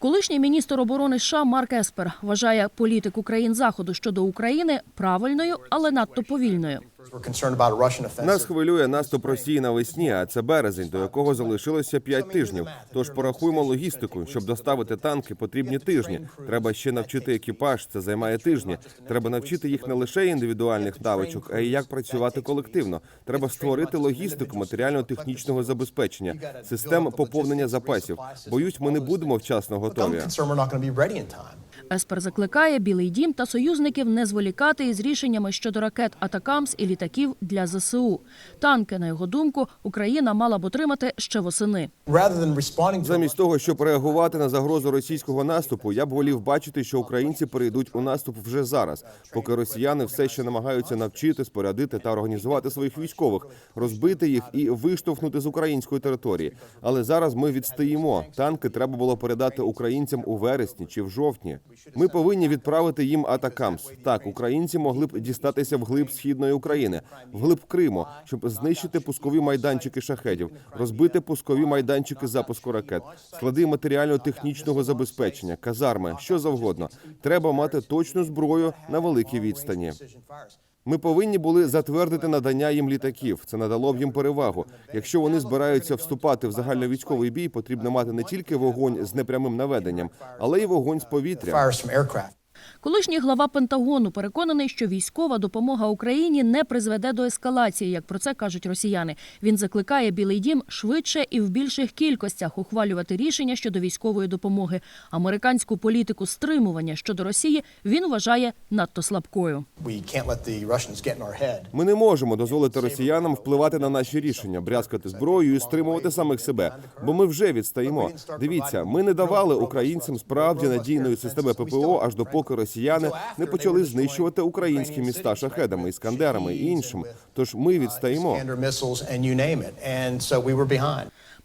Колишній міністр оборони США Марк Еспер вважає політику країн заходу щодо України правильною, але надто повільною. Нас хвилює наступ Росії навесні, а це березень, до якого залишилося п'ять тижнів. Тож порахуємо логістику. Щоб доставити танки, потрібні тижні. Треба ще навчити екіпаж. Це займає тижні. Треба навчити їх не лише індивідуальних навичок, а й як працювати колективно. Треба створити логістику матеріально-технічного забезпечення, систем поповнення запасів. Боюсь, ми не будемо вчасно готові. Еспер закликає Білий Дім та союзників не зволікати із рішеннями щодо ракет Атакамс і літаків для ЗСУ. Танки, на його думку, Україна мала б отримати ще восени. Замість того, щоб реагувати на загрозу російського наступу, я б волів бачити, що українці перейдуть у наступ вже зараз, поки росіяни все ще намагаються навчити, спорядити та організувати своїх військових, розбити їх і виштовхнути з української території. Але зараз ми відстаємо. Танки треба було передати українцям у вересні чи в жовтні. Ми повинні відправити їм атакамс. Так, українці могли б дістатися вглиб східної України, вглиб Криму, щоб знищити пускові майданчики шахедів, розбити пускові майданчики запуску ракет, склади матеріально-технічного забезпечення, казарми, що завгодно. Треба мати точну зброю на великій відстані. Ми повинні були затвердити надання їм літаків. Це надало б їм перевагу. Якщо вони збираються вступати в загальновійськовий бій, потрібно мати не тільки вогонь з непрямим наведенням, але й вогонь з повітря. Колишній глава Пентагону переконаний, що військова допомога Україні не призведе до ескалації, як про це кажуть росіяни. Він закликає Білий Дім швидше і в більших кількостях ухвалювати рішення щодо військової допомоги. Американську політику стримування щодо Росії він вважає надто слабкою. Ми не можемо дозволити росіянам впливати на наші рішення, брязкати зброєю і стримувати самих себе, бо ми вже відстаємо. Дивіться, ми не давали українцям справді надійної системи ППО, аж допоки росіяни не почали знищувати українські міста шахедами, іскандерами і іншим. Тож ми відстаємо.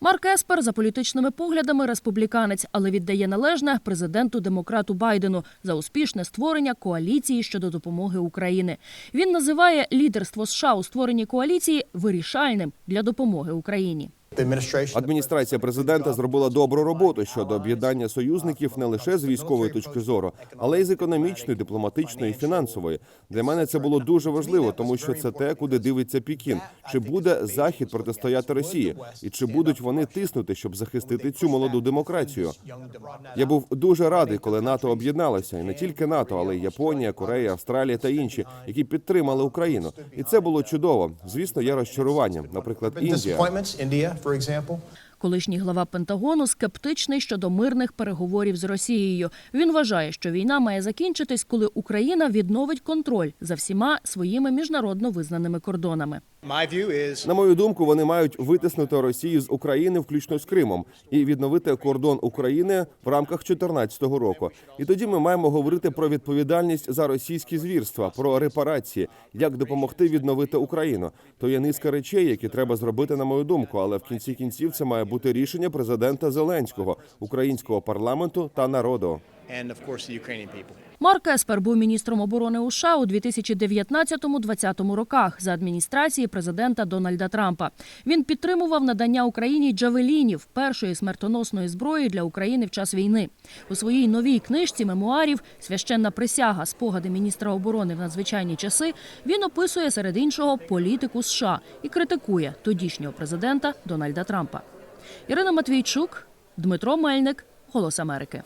Марк Еспер за політичними поглядами республіканець, але віддає належне президенту демократу Байдену за успішне створення коаліції щодо допомоги Україні. Він називає лідерство США у створенні коаліції вирішальним для допомоги Україні. Адміністрація президента зробила добру роботу щодо об'єднання союзників не лише з військової точки зору, але й з економічної, дипломатичної і фінансової. Для мене це було дуже важливо, тому що це те, куди дивиться Пікін. Чи буде захід протистояти Росії, і чи будуть вони тиснути, щоб захистити цю молоду демократію? Я був дуже радий, коли НАТО об'єдналося, і не тільки НАТО, але й Японія, Корея, Австралія та інші, які підтримали Україну. І це було чудово. Звісно, є розчарування. Наприклад, Індія. For example. Колишній глава Пентагону скептичний щодо мирних переговорів з Росією. Він вважає, що війна має закінчитись, коли Україна відновить контроль за всіма своїми міжнародно визнаними кордонами. На мою думку, вони мають витиснути Росію з України, включно з Кримом, і відновити кордон України в рамках 2014 року. І тоді ми маємо говорити про відповідальність за російські звірства, про репарації, як допомогти відновити Україну. То є низка речей, які треба зробити, на мою думку. Але в кінці кінців це має бути рішення президента Зеленського, українського парламенту та народу. and of course the Ukrainian people. Марк Еспер був міністром оборони у США у 2019-2020 роках за адміністрації президента Дональда Трампа. Він підтримував надання Україні джавелінів першої смертоносної зброї для України в час війни. У своїй новій книжці мемуарів Священна присяга спогади міністра оборони в надзвичайні часи. Він описує серед іншого політику США і критикує тодішнього президента Дональда Трампа. Ірина Матвійчук, Дмитро Мельник, Голос Америки.